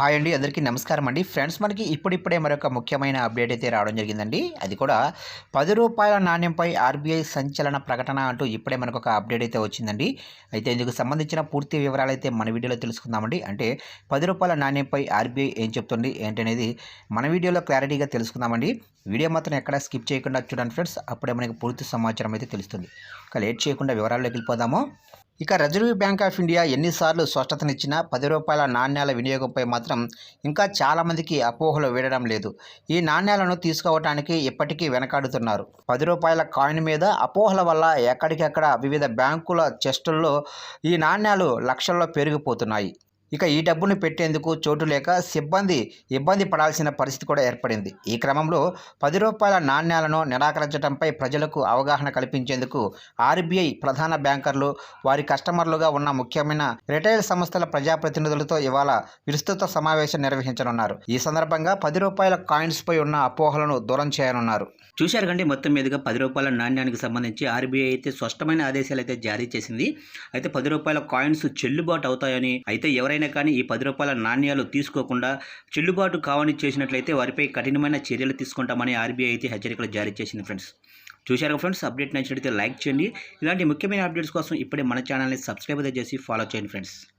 Hi అండి అందరికీ నమస్కారం అండి. ఫ్రెండ్స్ మనకి ఇప్పుడిప్పుడే మరొక ముఖ్యమైన అప్డేట్ అయితే రావడం జరిగిందండి. అది కూడా పది రూపాయల నాణ్యంపై ఆర్బీఐ సంచలన ప్రకటన అంటూ ఇప్పుడే మనకు ఒక అప్డేట్ అయితే వచ్చిందండి. అయితే ఇందుకు సంబంధించిన పూర్తి వివరాలు అయితే మన వీడియోలో తెలుసుకుందామండి. అంటే పది రూపాయల నాణ్యంపై ఆర్బీఐ ఏం చెప్తుంది ఏంటనేది మన వీడియోలో క్లారిటీగా తెలుసుకుందామండి. వీడియో మాత్రం ఎక్కడ స్కిప్ చేయకుండా చూడండి ఫ్రెండ్స్. అప్పుడే మనకి పూర్తి సమాచారం అయితే తెలుస్తుంది. ఇక లేట్ చేయకుండా వివరాల్లోకి వెళ్ళిపోదాము. ఇక రిజర్వ్ బ్యాంక్ ఆఫ్ ఇండియా ఎన్నిసార్లు స్పష్టతనిచ్చినా పది రూపాయల నాణ్యాల వినియోగంపై మాత్రం ఇంకా చాలామందికి అపోహలు వీడడం లేదు. ఈ నాణ్యాలను తీసుకోవటానికి ఇప్పటికీ వెనకాడుతున్నారు. పది రూపాయల కాయిన్ మీద అపోహల వల్ల ఎక్కడికెక్కడ వివిధ బ్యాంకుల చెస్టుల్లో ఈ నాణ్యాలు లక్షల్లో పెరిగిపోతున్నాయి. ఇక ఈ డబ్బును పెట్టేందుకు చోటు లేక సిబ్బంది ఇబ్బంది పడాల్సిన పరిస్థితి కూడా ఏర్పడింది. ఈ క్రమంలో పది రూపాయల నాణ్యాలను నిరాకరించడంపై ప్రజలకు అవగాహన కల్పించేందుకు ఆర్బీఐ ప్రధాన బ్యాంకర్లు వారి కస్టమర్లుగా ఉన్న ముఖ్యమైన రిటైల్ సంస్థల ప్రజాప్రతినిధులతో ఇవాళ విస్తృత సమావేశం నిర్వహించనున్నారు. ఈ సందర్భంగా పది రూపాయల కాయిన్స్ పై ఉన్న అపోహలను దూరం చేయనున్నారు. చూశారు కండి మొత్తం మీదుగా పది రూపాయల నాణ్యానికి సంబంధించి ఆర్బీఐ అయితే స్పష్టమైన ఆదేశాలు అయితే జారీ చేసింది. అయితే పది రూపాయల కాయిన్స్ చెల్లుబాటు అవుతాయని అయితే ఎవరైనా కానీ ఈ పది రూపాయల నాణ్యాలు తీసుకోకుండా చెల్లుబాటు కావని చేసినట్లయితే వారిపై కఠినమైన చర్యలు తీసుకుంటామని ఆర్బీఐ అయితే హెచ్చరికలు జారీ చేసింది ఫ్రెండ్స్. చూశారు ఫ్రెండ్స్ అప్డేట్ నచ్చినట్లయితే లైక్ చేయండి. ఇలాంటి ముఖ్యమైన అప్డేట్స్ కోసం ఇప్పుడే మన ఛానల్ని సబ్స్క్రైబ్ అయితే చేసి ఫాలో చేయండి ఫ్రెండ్స్.